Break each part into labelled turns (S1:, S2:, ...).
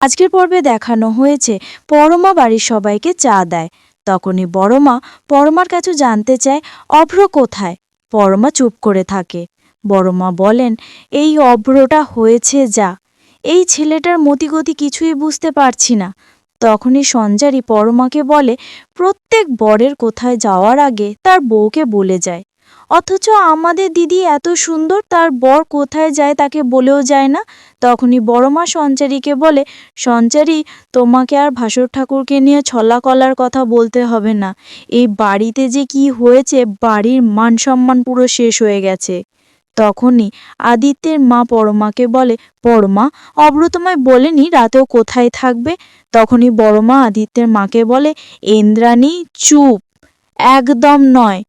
S1: আজকের পর্বে দেখানো হয়েছে, পরমা বাড়ির সবাইকে চা দেয়। তখনই বড়মা পরমার কাছে জানতে চায়, অভ্র কোথায়? পরমা চুপ করে থাকে। বড়মা বলেন, এই অভ্রটা হয়েছে যা। এই ছেলেটার মতিগতি কিছুই বুঝতে পারছি না। তখনই সঞ্জারি পরমাকে বলে, প্রত্যেক বরের কোথায় যাওয়ার আগে তার বউকে বলে যায়। অথচ আমাদের দিদি এত সুন্দর, তার বর কোথায় যায় তাকে বলেও যায় না। তখনই বড়মা সঞ্চারীকে বলে, সঞ্চারী, তোমাকে আর ভাসুর ঠাকুরকে নিয়ে ছলা কলার কথা বলতে হবে না। এই বাড়িতে যে কি হয়েছে, বাড়ির মান সম্মান পুরো শেষ হয়ে গেছে। তখনই আদিত্যের মা পরমাকে বলে, পরমা অব্র তোমায় বলেনি রাতেও কোথায় থাকবে? তখনই বড়মা আদিত্যের মাকে বলে, ইন্দ্রাণী, চুপ। একদম নয়।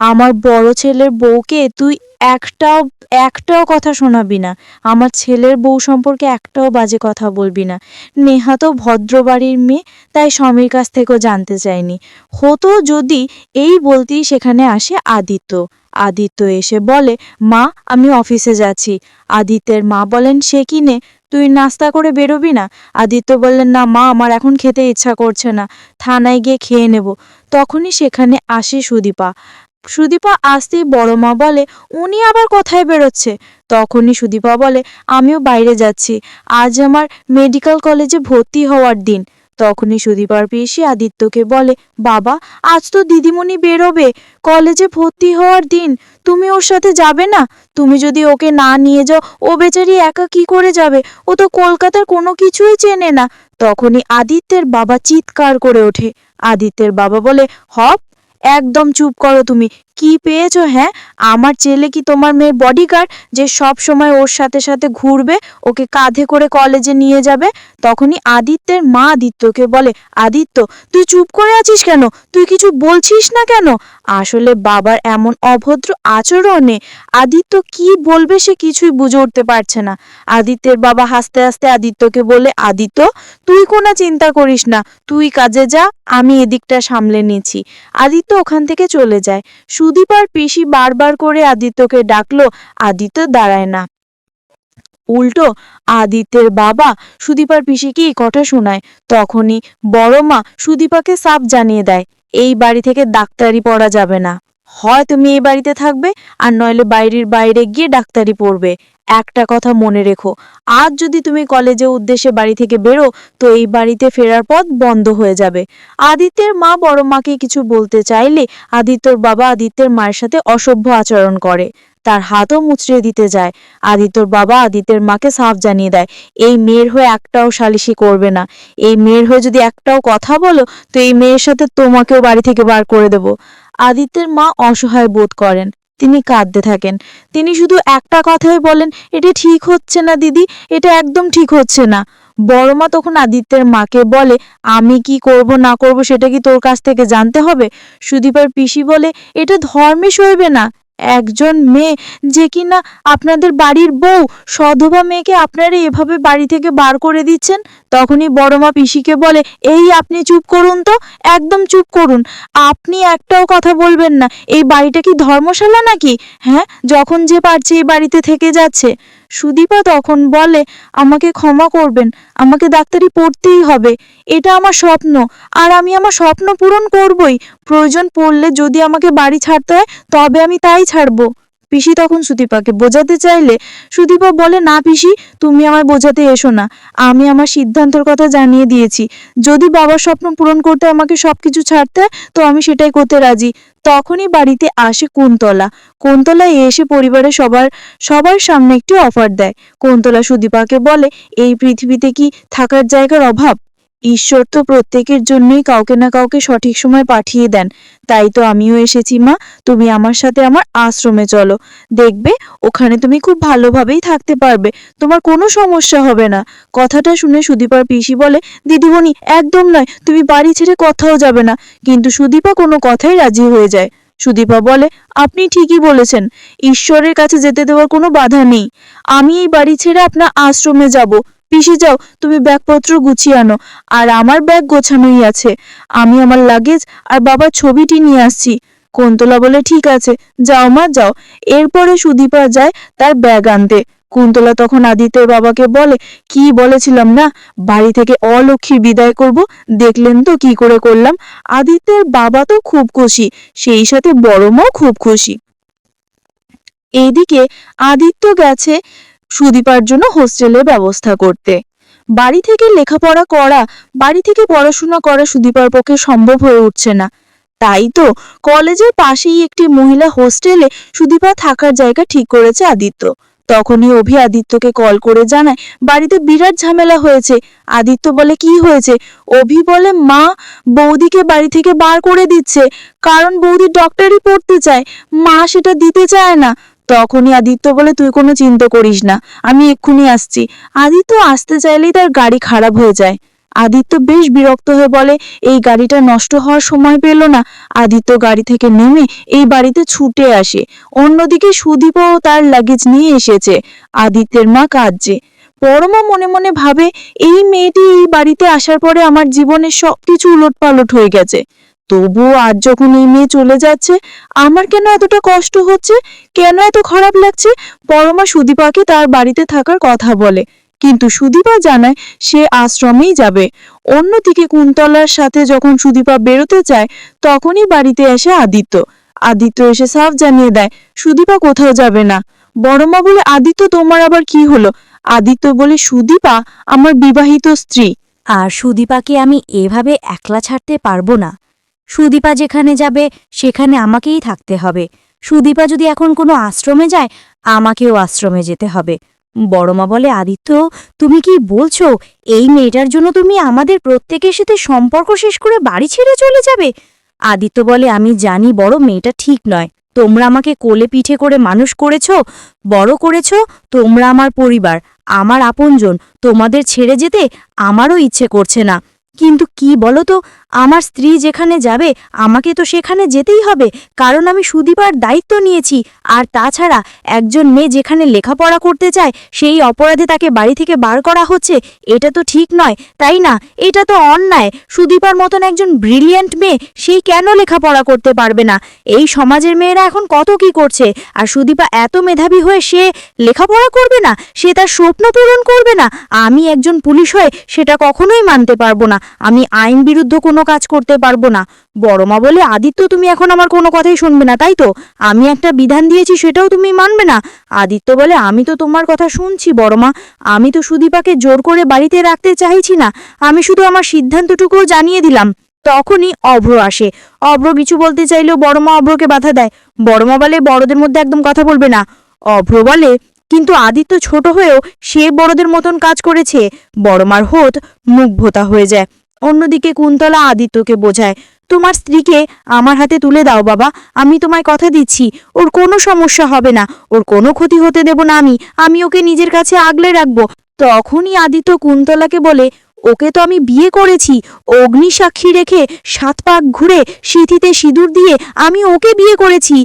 S1: আমার বড় ছেলের বউকে তুই একটাও একটাও কথা শোনাবি না। আমার ছেলের বউ সম্পর্কে একটাও বাজে কথা বলবি না। নেহা তো ভদ্র বাড়ির মেয়ে, তাই স্বামীর কাছ থেকেও জানতে চায়নি হতো যদি এই বলতেই সেখানে আসে আদিত্য। আদিত্য এসে বলে, মা, আমি অফিসে যাচ্ছি। আদিত্যের মা বলেন, সে কিনে তুই নাস্তা করে বেরোবি না? আদিত্য বললেন, না মা, আমার এখন খেতে ইচ্ছা করছে না। থানায় গিয়ে খেয়ে নেব। তখনই সেখানে আসে সুদীপা। সুদীপা আসতেই বড় মা বলে, উনি আবার কোথায় বেরোচ্ছে? তখনই সুদীপা বলে, আমিও বাইরে যাচ্ছি। আজ আমার মেডিকেল কলেজে ভর্তি হওয়ার দিন। তখনই সুদীপার পিসি আদিত্যকে বলে, বাবা, আজ তো দিদিমণি বেরোবে। কলেজে ভর্তি হওয়ার দিন। তুমি ওর সাথে যাবে না? তুমি যদি ওকে না নিয়ে যাও, ও বেচারি একা কি করে যাবে? ও তো কলকাতার কোনো কিছুই চেনে না। তখনই আদিত্যের বাবা চিৎকার করে ওঠে। আদিত্যের বাবা বলে, হপ একদম চুপ করো তুমি। কি পেয়েছ হ্যাঁ? আমার ছেলে কি তোমার মেয়ের বডিগার্ড যে সব সময় ওর সাথে সাথে ঘুরবে, ওকে কাঁধে করে কলেজে নিয়ে যাবে? তখনই আদিত্যের মা আদিত্যকে বলে, আদিত্য, তুই চুপ করে আছিস কেন? তুই কিছু বলছিস না কেন? আসলে বাবার এমন অভদ্র আচরণে আদিত্য কি বলবে সে কিছুই বুঝে উঠতে পারছে না। আদিত্যের বাবা হাসতে হাসতে আদিত্যকে বলে, আদিত্য, তুই কোনো চিন্তা করিস না। তুই কাজে যা, আমি এদিকটা সামলে নিয়েছি আদিত্য ওখান থেকে চলে যায়। সুদীপ আর পিসি বারবার করে আদিত্যকে ডাকলো, আদিত্য দাঁড়ায় না। উল্টো, আদিত্যের বাবা সুদীপার পিসিকে এই কথা শোনায়। তখনই বড় মা সুদীপাকে সাপ জানিয়ে দেয়, এই বাড়ি থেকে ডাক্তারি পড়া যাবে না। হয় তুমি এই বাড়িতে থাকবে আর নইলে বাইরের বাইরে গিয়ে ডাক্তারি পড়বে। একটা কথা মনে রেখো, আজ যদি তুমি কলেজে উদ্দেশ্যে বাড়ি থেকে বেরো, তো এই বাড়িতে ফেরার পথ বন্ধ হয়ে যাবে। আদিত্যের মা বড় মাকে কিছু বলতে চাইলে আদিত্যর বাবা আদিত্যের মায়ের সাথে অসভ্য আচরণ করে। তার হাতও মুচড়ে দিতে যায়। আদিত্যর বাবা আদিত্যের মাকে সাফ জানিয়ে দেয়, এই মেয়ের হয়ে একটাও সালিশি করবে না। এই মেয়ের হয়ে যদি একটাও কথা বলো, তো এই মেয়ের সাথে তোমাকেও বাড়ি থেকে বার করে দেব। আদিত্যের মা অসহায় বোধ করেন। তিনি কাঁদতে থাকেন। তিনি শুধু একটা কথাই বলেন, এটা ঠিক হচ্ছে না, দিদি, এটা একদম ঠিক হচ্ছে না। বড় মা তখন আদিত্যের মাকে বলে, আমি কি করব, না করব, সেটা কি তোর কাছ থেকে জানতে হবে? সুদীপার পিসি বলে, এটা ধর্মে সইবে না। একজন মেয়ে যে কি না আপনাদের বাড়ির বউ সধবা মেয়েকে আপনারা এভাবে বাড়ি থেকে বার করে দিচ্ছেন? তখনই বড় মা পিসিকে বলে, এই আপনি চুপ করুন তো, একদম চুপ করুন। আপনি একটাও কথা বলবেন না। এই বাড়িটা কি ধর্মশালা নাকি? হ্যাঁ যখন যে পারছে এই বাড়িতে থেকে যাচ্ছে। সুদীপা তখন বলে, আমাকে ক্ষমা করবেন, আমাকে ডাক্তারি পড়তেই হবে। এটা আমার স্বপ্ন, আর আমি আমার স্বপ্ন পূরণ করবই। প্রয়োজন পড়লে যদি আমাকে বাড়ি ছাড়তে হয়, তবে আমি তাই ছাড়বো। পিসি তখন সুদীপাকে বোঝাতে চাইলে, সুদীপা বলে, না পিসি, তুমি আমায় বোঝাতে এসো না। আমি আমার সিদ্ধান্তের কথা জানিয়ে দিয়েছি। যদি বাবার স্বপ্ন পূরণ করতে আমাকে সবকিছু ছাড়তে হয়, তো আমি সেটাই করতে রাজি। তখনই বাড়িতে আসে কুন্তলা। কুন্তলা এসে পরিবারের সবার সবার সামনে একটি অফার দেয়। কুন্তলা সুদীপাকে বলে, এই পৃথিবীতে কি থাকার জায়গার অভাব? ঈশ্বর তো প্রত্যেকের জন্যই কাউকে না কাউকে সঠিক সময় পাঠিয়ে দেন। তাই তো আমিও এসেছি, মা। তুমি আমার সাথে আমার আশ্রমে চলো। দেখবে, ওখানে তুমি খুব ভালোভাবেই থাকতে পারবে। তোমার কোনো সমস্যা হবে না। কথাটা শুনে সুদীপার পিসি বলে, দিদিমণি, একদম নয়। তুমি বাড়ি ছেড়ে কোথাও যাবে না। কিন্তু সুদীপা কোনো কথাই রাজি হয়ে যায়। সুদীপা বলে, আপনি ঠিকই বলেছেন। ঈশ্বরের কাছে যেতে দেওয়ার কোনো বাধা নেই। আমি এই বাড়ি ছেড়ে আপনার আশ্রমে যাব। পিসি যাও, তুমি ব্যাগপত্র গুছিয়ে আনো। আর আমার ব্যাগ গোছানোই আছে। আমি আমার লাগেজ আর বাবার ছবিটি নিয়ে আসছি। কুন্তলা বলে, ঠিক আছে, যাও মা, যাও। এরপরে সুদীপা যায় তার ব্যাগ আনতে। কুন্তলা তখন আদিত্যের বাবাকে বলে, কি বলেছিলাম না? বাড়ি থেকে অলক্ষী বিদায় করব। দেখলেন তো কি করে করলাম? আদিত্যের বাবা তো খুব খুশি, সেই সাথে বড় মাও খুব খুশি। এইদিকে আদিত্য গেছে সুদীপার জন্য হোস্টেলের ব্যবস্থা করতে। বাড়ি থেকে লেখাপড়া করা, বাড়ি থেকে পড়াশোনা করা সুদীপার পক্ষে সম্ভব হয়ে উঠছে না। তাই তো কলেজের পাশেই একটি মহিলা হোস্টেলে সুদীপা থাকার জায়গা ঠিক করেছে আদিত্য। তখনই অভি আদিত্যকে কল করে জানায়, বাড়িতে বিরাট ঝামেলা হয়েছে। আদিত্য বলে, কি হয়েছে? অভি বলে, মা, বৌদিকে বাড়ি থেকে বার করে দিচ্ছে। কারণ বৌদি ডক্টরি পড়তে চায়। মা সেটা দিতে চায় না। তখনই আদিত্য বলে, তুই কোনো চিন্তা করিস না, আমি এক্ষুনি আসছি। আদিত্য আসতে চাইলেই তার গাড়ি খারাপ হয়ে যায়। আদিত্য বেশ বিরক্ত হয়ে বলে, এই গাড়িটা নষ্ট হওয়ার সময় পেল না। আদিত্য গাড়ি থেকে নেমে এই বাড়িতে ছুটে আসে। অন্যদিকে সুদীপও তার লাগেজ নিয়ে এসেছে। আদিত্যের মা কাঁদছে। পরমা মনে মনে ভাবে, এই মেয়েটি এই বাড়িতে আসার পরে আমার জীবনের সবকিছু উলটপালট হয়ে গেছে। তবুও আজ যখন এই মেয়ে চলে যাচ্ছে, আমার কেন এতটা কষ্ট হচ্ছে? কেন এত খারাপ লাগছে? পরমা সুদীপাকে তার বাড়িতে থাকার কথা বলে। কিন্তু সুদীপা জানায় সে আশ্রমেই যাবে। অন্যদিকে কুন্তলার সাথে যখন সুদীপা বেরোতে চায়, তখনই বাড়িতে আসে আদিত্য। আদিত্য এসে সাফ জানিয়ে দেয়, সুদীপা কোথাও যাবে না। বড়মা বলে, আদিত্য, তোমার আবার কি হলো? আদিত্য বলে, সুদীপা আমার বিবাহিত স্ত্রী।
S2: আর সুদীপাকে আমি এভাবে একলা ছাড়তে পারব না। সুদীপা যেখানে যাবে, সেখানে আমাকেই থাকতে হবে। সুদীপা যদি এখন কোনো আশ্রমে যায়, আমাকেও আশ্রমে যেতে হবে। বড়মা বলে, আদিত্য, তুমি কি বলছো? এই মেয়েটার জন্য তুমি আমাদের প্রত্যেকের সাথে সম্পর্ক শেষ করে বাড়ি ছেড়ে চলে যাবে? আদিত্য বলে, আমি জানি বড় মেয়েটা ঠিক নয়। তোমরা আমাকে কোলে পিঠে করে মানুষ করেছ, বড় করেছ, তোমরা আমার পরিবার, আমার আপনজন। তোমাদের ছেড়ে যেতে আমারও ইচ্ছে করছে না। কিন্তু কি বলো তো আমার স্ত্রী যেখানে যাবে, আমাকে তো সেখানে যেতেই হবে। কারণ আমি সুদীপার দায়িত্ব নিয়েছি। আর তাছাড়া একজন মেয়ে যেখানে লেখাপড়া করতে চায়, সেই অপরাধে তাকে বাড়ি থেকে বার করা হচ্ছে। এটা তো ঠিক নয়, তাই না? এটা তো অন্যায়। সুদীপার মতন একজন ব্রিলিয়েন্ট মেয়ে সেই কেন লেখাপড়া করতে পারবে না? এই সমাজের মেয়েরা এখন কত কি করছে? আর সুদীপা এত মেধাবী হয়ে সে লেখাপড়া করবে না? সে তার স্বপ্ন পূরণ করবে না? আমি একজন পুলিশ হয়ে সেটা কখনোই মানতে পারব না। আমি আইন বিরুদ্ধ কোনো কাজ করতে পারব না। বড়মা বলে, আদিত্য, তুমি এখন আমার কোনো কথাই শুনবে না, তাই তো? আমি একটা বিধান দিয়েছি, সেটাও তুমি মানবে না? আদিত্য বলে, আমি তো তোমার কথা শুনছি বড়মা আমি তো সুদীপাকে জোর করে বাড়িতে রাখতে চাইছি না। আমি শুধু আমার সিদ্ধান্তটুকুও জানিয়ে দিলাম। তখনই অভ্র আসে। অভ্র কিছু বলতে চাইলেও বড়মা অভ্রকে বাধা দেয়। বড়মা বলে, বড়দের মধ্যে একদম কথা বলবে না। অভ্র বলে, কিন্তু আদিত্য ছোট হয়েও সে বড়দের মতন কাজ করেছে। বড়মার হোত মুগ্ধতা হয়ে যায়। অন্যদিকে কুন্তলা আদিত্যকে বোঝায়, তোমার স্ত্রীকে আমার হাতে তুলে দাও বাবা, আমি তোমায় কথা দিচ্ছি, ওর কোনো সমস্যা হবে না, ওর কোনো ক্ষতি হতে দেব না আমি আমি ওকে নিজের কাছে আগলে রাখব। তখনই আদিত্য কুন্তলাকে বলে, ওকে তো আমি বিয়ে করেছি, অগ্নি সাক্ষী রেখে সাত পাক ঘুরে সিঁথিতে সিঁদুর দিয়ে আমি ওকে বিয়ে করেছি,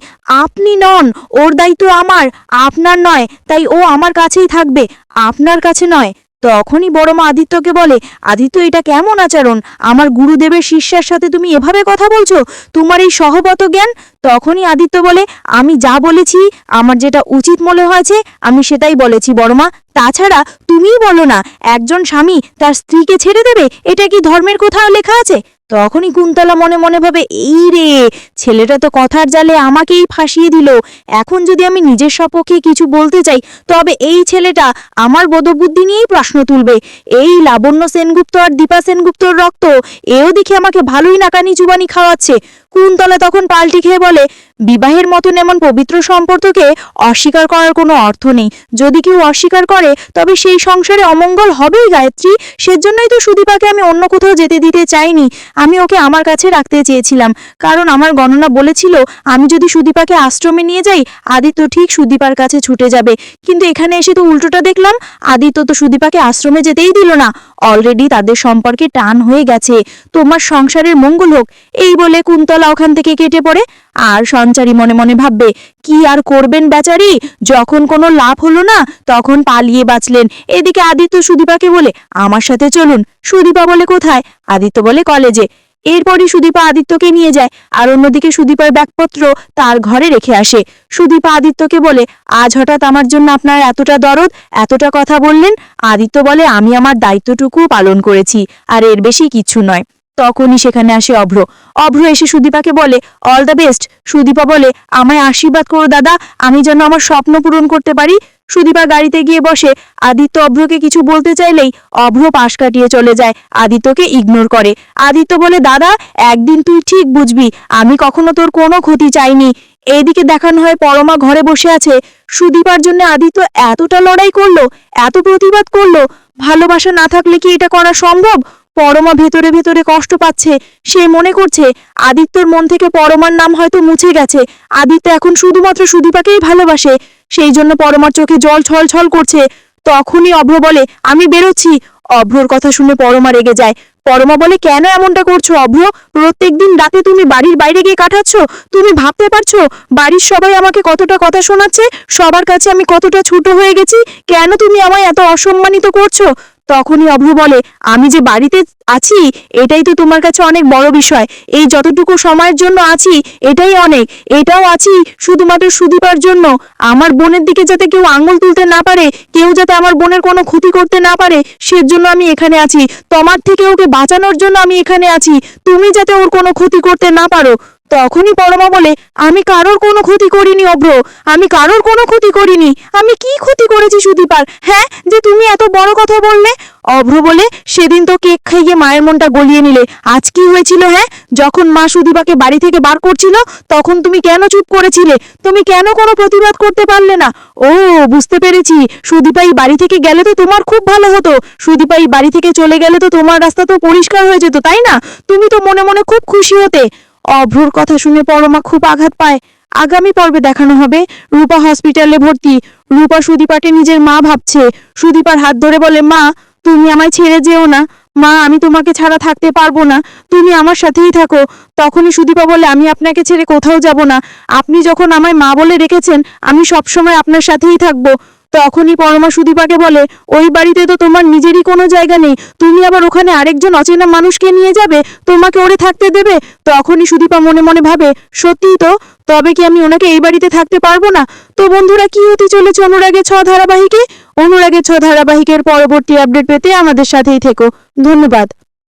S2: আপনি নন, ওর দায়িত্ব আমার, আপনার নয়, তাই ও আমার কাছেই থাকবে, আপনার কাছে নয়। তখনই বড় মা আদিত্যকে বলে, আদিত্য, এটা কেমন আচরণ? আমার গুরুদেবের শিষ্যার সাথে তুমি এভাবে কথা বলছো? তোমার এই সহবত জ্ঞান? তখনই আদিত্য বলে, আমি যা বলেছি, আমার যেটা উচিত মনে হয়েছে, আমি সেটাই বলেছি বড়মা তাছাড়া তুমিই বলো না, একজন স্বামী তার স্ত্রীকে ছেড়ে দেবে? এটা কি ধর্মের কোথাও লেখা আছে? তখনই কুন্তলা মনে মনে ভাবে, এই রে, ছেলেটা তো কথার জালে আমাকেই ফাঁসিয়ে দিল। এখন যদি আমি নিজের সপক্ষে কিছু বলতে চাই, তবে এই ছেলেটা আমার বোধবুদ্ধি নিয়েই প্রশ্ন তুলবে। এই লাবণ্য সেনগুপ্ত আর দীপা সেনগুপ্তর রক্ত, এও দেখে আমাকে ভালোই নাকানি চুবানি খাওয়াচ্ছে। কুন্তলা তখন পাল্টি খেয়ে বলে বিবাহের মতন এমন পবিত্র সম্পর্ককে অস্বীকার করার কোনো অর্থ নেই। যদি কেউ অস্বীকার করে, তবে সেই সংসারে অমঙ্গল হবেই গায়ত্রী। সেজন্যই তো সুদীপাকে আমি অন্য কোথাও যেতে দিতে চাইনি। আমি ওকে আমার কাছে রাখতে চেয়েছিলাম। কারণ আমার গণনা বলেছিল, আমি যদি সুদীপাকে আশ্রমে নিয়ে যাই, আদিত্য ঠিক সুদীপার কাছে ছুটে যাবে। কিন্তু এখানে এসে তো উল্টোটা দেখলাম, আদিত্য তো সুদীপাকে আশ্রমে যেতেই দিল না। অলরেডি তাদের সম্পর্কে টান হয়ে গেছে। তোমার সংসারের মঙ্গল হোক, এই বলে কুন্তলা ওখান থেকে কেটে পড়ে। আর সঞ্চারী মনে মনে ভাববে, কি আর করবেন বেচারি? যখন কোনো লাভ হলো না, তখন পালিয়ে বাঁচলেন। এদিকে আদিত্য সুদীপাকে বলে, আমার সাথে চলুন। সুদীপা বলে, কোথায়? আদিত্য বলে, কলেজে। এরপরই সুদীপা আদিত্যকে নিয়ে যায় আর অন্যদিকে সুদীপার ব্যাগপত্র তার ঘরে রেখে আসে। সুদীপা আদিত্যকে বলে, আজ হঠাৎ আমার জন্য আপনার এতটা দরদ, এতটা কথা বললেন? আদিত্য বলে, আমি আমার দায়িত্বটুকু পালন করেছি, আর এর বেশি কিছু নয়। তখনই সেখানে আসে অভ্র। অভ্র এসে সুদীপাকে বলে অল দ্য বেস্ট সুদীপা বলে, আমায় আশীর্বাদ করো দাদা, আমি যেন আমার স্বপ্ন পূরণ করতে পারি। সুদীপা গাড়িতে গিয়ে বসে, আদিত্য অভ্রকে কিছু বলতে চাইলেই অভ্র পাশ কাটিয়ে চলে যায়, আদিত্যকে ইগনোর করে। আদিত্য বলে, দাদা, একদিন তুই ঠিক বুঝবি, আমি কখনো তোর কোনো ক্ষতি চাইনি। এইদিকে দেখানো হয় পরমা ঘরে বসে আছে। সুদীপার জন্য আদিত্য এতটা লড়াই করল, এত প্রতিবাদ করল, ভালোবাসা না থাকলে কি এটা করা সম্ভব? পরমা ভেতরে ভেতরে কষ্ট পাচ্ছে। সে মনে করছে, আদিত্যর মন থেকে পরমার নাম হয়তো মুছে গেছে। আদিত্য এখন শুধুমাত্র সুদীপাকেই ভালোবাসে। সেই জন্য পরমার চোখে জল ছল ছল করছে। তখনই অভ্র বলে, আমি বেরোচ্ছি। অভ্রর কথা শুনে পরমা রেগে যায়। পরমা বলে, কেন এমনটা করছ অভ্র? প্রত্যেকদিন রাতে তুমি বাড়ির বাইরে গিয়ে কাটাচ্ছ? তুমি ভাবতে পারছ বাড়ির সবাই আমাকে কতটা কথা শোনাচ্ছে? সবার কাছে আমি কতটা ছোট হয়ে গেছি? কেন তুমি আমায় এত অসম্মানিত করছ? তখনই অভ্র বলে, আমি যে বাড়িতে আছি, এটাই তো তোমার কাছে অনেক বড় বিষয়। এই যতটুকু সময়ের জন্য আছি, এটাই অনেক। এটাও আছি শুধুমাত্র সুদীপার জন্য। আমার বোনের দিকে যাতে কেউ আঙুল তুলতে না পারে, কেউ যাতে আমার বোনের কোনো ক্ষতি করতে না পারে, সেজন্য আমি এখানে আছি। তোমার থেকে ওকে বাঁচানোর জন্য আমি এখানে আছি। তুমি যাতে ওর কোনো ক্ষতি করতে না পারো তখনই পরমা বলে, আমি কারোর কোনো ক্ষতি করিনি, অভ্র। আমি কারোর কোনো ক্ষতি করিনি। আমি কি ক্ষতি করেছি সুদীপার হ্যাঁ যে তুমি এত বড় কথা বললে? অভ্র বলে, সেদিন তো কেক খাইয়ে মায়ের মনটা গলিয়ে নিলে। আজ কি হয়েছিল হ্যাঁ? যখন মা সুদীপাকে বাড়ি থেকে বার করছিল, তখন তুমি কেন চুপ করেছিলে? তুমি কেন কোনো প্রতিবাদ করতে পারলে না? ও, বুঝতে পেরেছি। সুদীপা এই বাড়ি থেকে গেলে তো তোমার খুব ভালো হতো। সুদীপা এই বাড়ি থেকে চলে গেলে তো তোমার রাস্তা তো পরিষ্কার হয়ে যেত, তাই না? তুমি তো মনে মনে খুব খুশি হতে। অভ্রর কথা শুনে পরমা খুব আঘাত পায়। আগামী পর্বে দেখানো হবে রূপা হসপিটালে ভর্তি। রূপা সুদীপাকে নিজের মা ভাবছে। সুদীপার হাত ধরে বলে, মা, তুমি আমায় ছেড়ে যেও না। মা, আমি তোমাকে ছাড়া থাকতে পারব না। তুমি আমার সাথেই থাকো। তখনই সুদীপা বলে, আমি আপনাকে ছেড়ে কোথাও যাব না। আপনি যখন আমায় মা বলে রেখেছেন, আমি সবসময় আপনার সাথেই থাকব। তখনই পরমা সুদীপাকে বলে, ওই বাড়িতে তো তোমার নিজেরই কোনো জায়গা নেই। তুমি আবার ওখানে আরেকজন অচেনা মানুষকে নিয়ে যাবে? তোমাকে ওরে থাকতে দেবে? তখনই সুদীপা মনে মনে ভাবে সত্যিই তো, তবে কি আমি ওনাকে এই বাড়িতে থাকতে পারব না? তো বন্ধুরা, কি হতে চলেছে অনুরাগের ছ ধারাবাহিকে? অনুরাগের ছ ধারাবাহিকের পরবর্তী আপডেট পেতে আমাদের সাথেই থেকো। ধন্যবাদ।